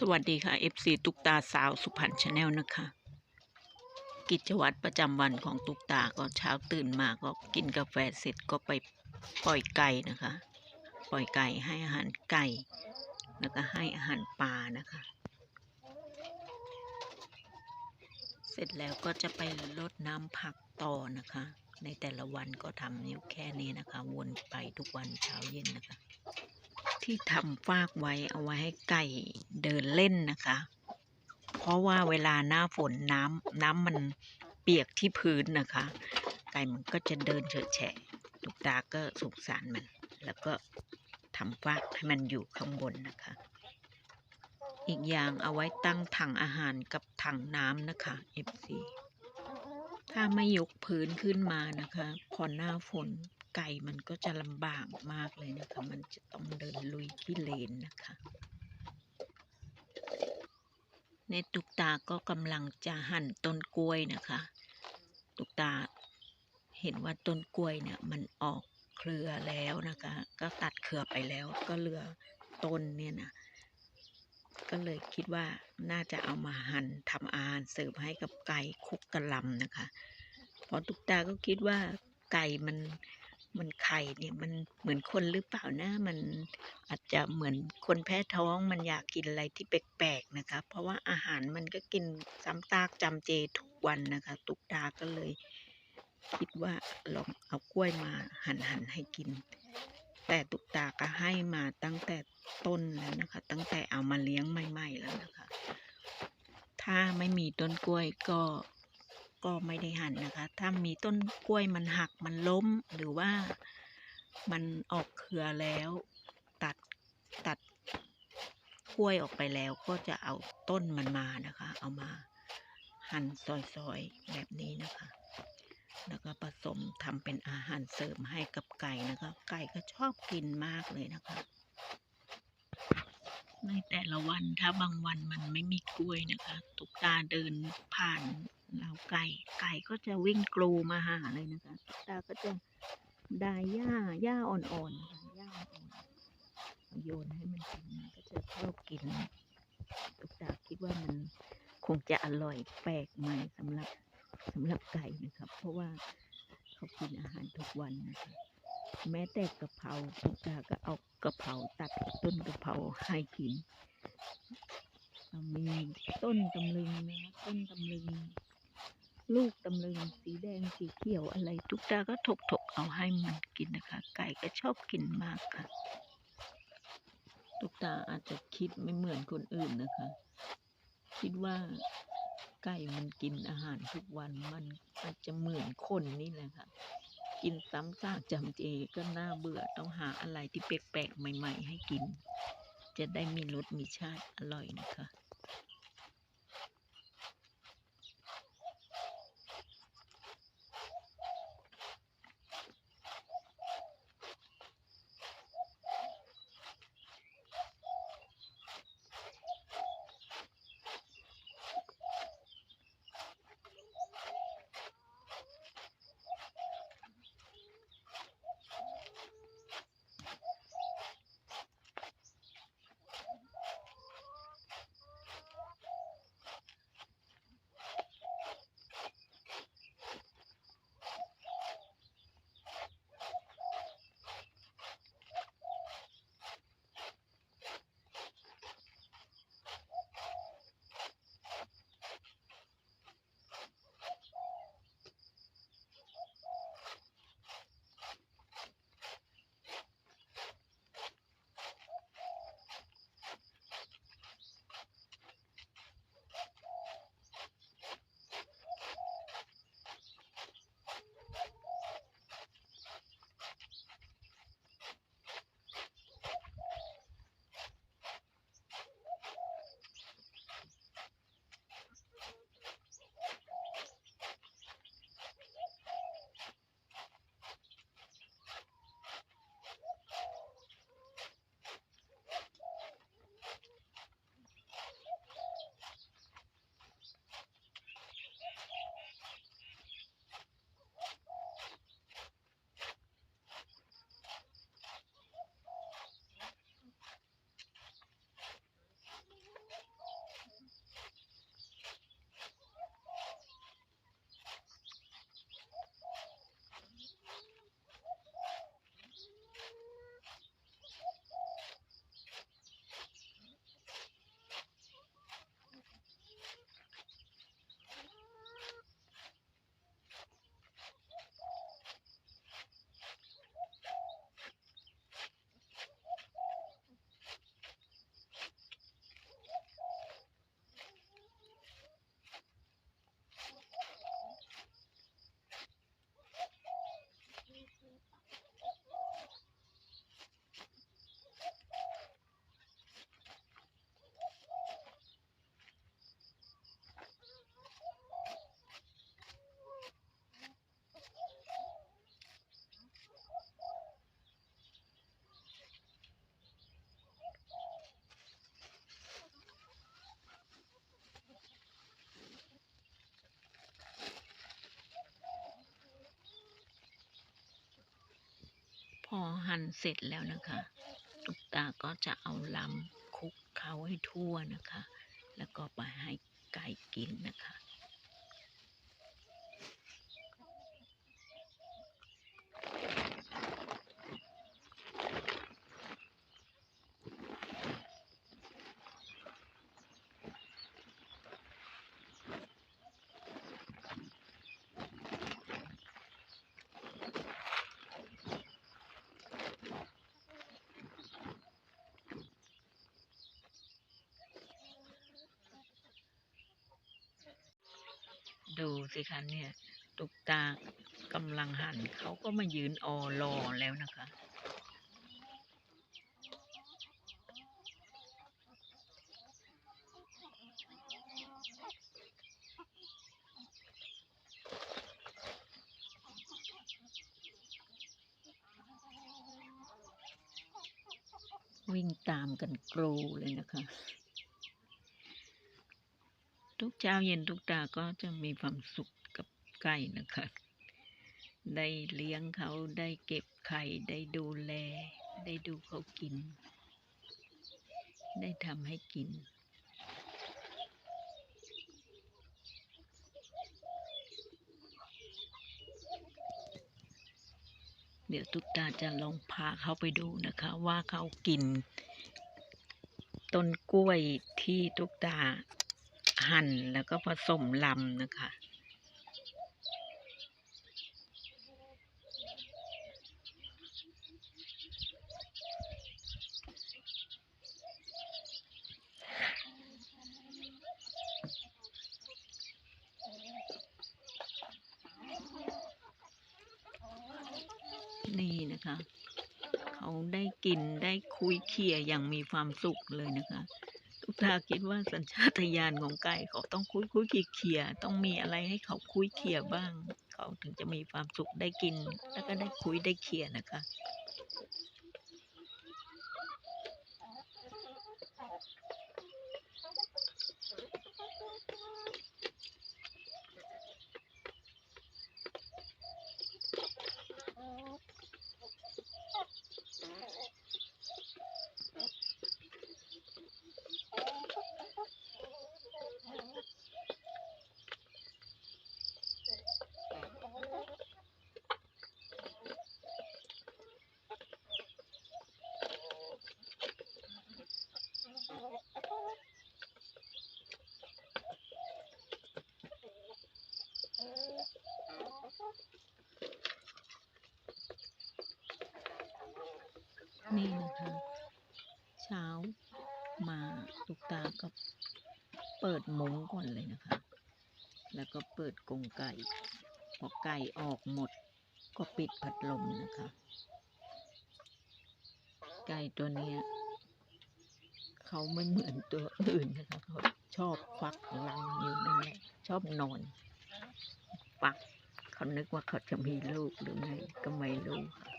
สวัสดีค่ะ FC ตุกตาสาวสุพรรณชาแนลนะคะ กิจวัตรประจำวันของตุกตาก็เช้าตื่นมาก็กินกาแฟเสร็จก็ไปปล่อยไก่นะคะ ปล่อยไก่ให้อาหารไก่ แล้วก็ให้อาหารปลานะคะ เสร็จแล้วก็จะไปรดน้ำผักต่อนะคะ ในแต่ละวันก็ทำอยู่แค่นี้นะคะ วนไปทุกวันเช้าเย็นนะคะ ที่ทำฟากไว้เอาไว้ให้ไก่เดินเล่นนะคะ เพราะว่าเวลาหน้าฝนน้ำน้ำมันเปียกที่พื้นนะคะ ไก่มันก็จะเดินเฉอะแฉะลูกตาก็สงสารมัน แล้วก็ทำฟากให้มันอยู่ข้างบนนะคะ อีกอย่างเอาไว้ตั้งถังอาหารกับถังน้ำนะคะ FC ถ้าไม่ยกพื้นขึ้นมานะคะ พอหน้าฝน ไก่มันก็จะลำบากมากเลยนะคะ มันจะต้องเดินลุยขี้เลนนะคะในตุกตาก็กำลังจะหั่นต้นกล้วยนะคะ ตุกตาเห็นว่าต้นกล้วยเนี่ยมันออกเครือแล้วนะคะ ก็ตัดเครือไปแล้ว ก็เหลือต้นเนี่ยนะก็เลยคิดว่าน่าจะเอามาหั่นทำอาหารเสิร์ฟให้กับไก่คุกกระลำนะคะเพราะตุกตาก็คิดว่าไก่มัน มันไข่เนี่ยมันเหมือนคนหรือเปล่านะ มันอาจจะเหมือนคนแพ้ท้องมันอยากกินอะไรที่แปลกๆนะคะ เพราะว่าอาหารมันก็กินซ้ำซากจำเจทุกวันนะคะตุกตาก็เลย คิดว่าลองเอากล้วยมาหั่นหันๆให้กิน แต่ตุกตาก็ให้มาตั้งแต่ต้นแล้วนะคะ ตั้งแต่เอามาเลี้ยงใหม่ ๆแล้วนะคะ ถ้าไม่มีต้นกล้วยก็ ก็ไม่ได้หั่นนะคะ ถ้ามีต้นกล้วยมันหักมันล้มหรือว่ามันออกเครือแล้ว ตัดตัดกล้วยออกไปแล้วก็จะเอาต้นมันมานะคะ เอามาหั่นซอยๆแบบนี้นะคะ แล้วก็ผสมทำเป็นอาหารเสริมให้กับไก่นะคะ ไก่ก็ชอบกินมากเลยนะคะ ในแต่ละวันถ้าบางวันมันไม่มีกล้วยนะคะ ตุกตาเดินผ่าน เราไก่ไก่ก็จะวิ่งกรูมาหาเลยนะคะตาก็จะได้หญ้าหญ้าอ่อนๆหญ้าอ่อนๆโยนให้มันกินมันก็จะชอบกินตุ๊กตาคิดว่ามันคงจะอร่อยแปลกใหม่สำหรับสำหรับไก่นะครับ เพราะว่าเขากินอาหารทุกวันนะคะแม้แต่กะเพราตุ๊กตาก็เอากะเพราตัดต้นกะเพราให้กินมีต้นตำลึงนะคะต้นตำลึง ลูกตำลึงสีแดงสีเขียวอะไรทุกตาก็ถกถกๆเอาให้มันกินนะคะ ไก่ก็ชอบกินมากค่ะตุกตาอาจจะคิดไม่เหมือนคนอื่นนะคะ คิดว่าไก่มันกินอาหารทุกวันมันอาจจะเหมือนคนนี่แหละค่ะกินซ้ำซากจำเจก็น่าเบื่อต้องหาอะไรที่แปลกๆใหม่ ๆ ให้กิน จะได้มีรสมีชาติอร่อยนะคะ หั่นเสร็จแล้วนะคะตุกตาก็จะเอาลำคุกเขาให้ทั่วนะคะ แล้วก็ไปให้ไก่กินนะคะ ดูสิคะเนี่ยตุกตากำลังหันเขาก็มายืนออรอแล้วนะคะ วิ่งตามกันกรูเลยนะคะ ทุกเช้าเย็นทุกตาก็จะมีความสุขกับไก่นะคะ ได้เลี้ยงเขาได้เก็บไข่ได้ดูแล ได้ดูเขากิน ได้ทำให้กินเดี๋ยวทุกตาจะลองพาเขาไปดูนะคะ ว่าเขากิน ต้นกล้วยที่ทุกตา หั่นแล้วก็ผสมลำนะคะ นี่นะคะ เขาได้กินได้คุยเคียอย่างมีความสุขเลยนะคะ ทุกทาคิดว่าสัญชาตญาณของไก่เขาต้องคุยคุยเคียเคียต้องมีอะไรให้เขาคุยเคียบ้าง เขาถึงจะมีความสุขได้กิน แล้วก็ได้คุยได้เคียนะคะ นี่นะคะ เช้ามา ตุกตาก็เปิดมุ้งก่อนเลยนะคะ แล้วก็เปิดกรงไก่ พอไก่ออกหมดก็ปิดพัดลมนะคะ ไก่ตัวเนี้ยเขาไม่เหมือนตัวอื่นนะคะเขาชอบฟักรังอยู่นั่นแหละชอบนอนฟักเขานึกว่าเขาจะมีลูกหรือไงก็ไม่รู้ค่ะ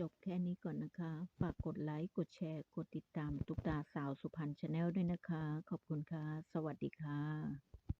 จบแค่นี้ก่อนนะคะ ฝากกดไลค์ กดแชร์ กดติดตาม ตุกตาสาวสุพรรณชาแนลด้วยนะคะ ขอบคุณค่ะ สวัสดีค่ะ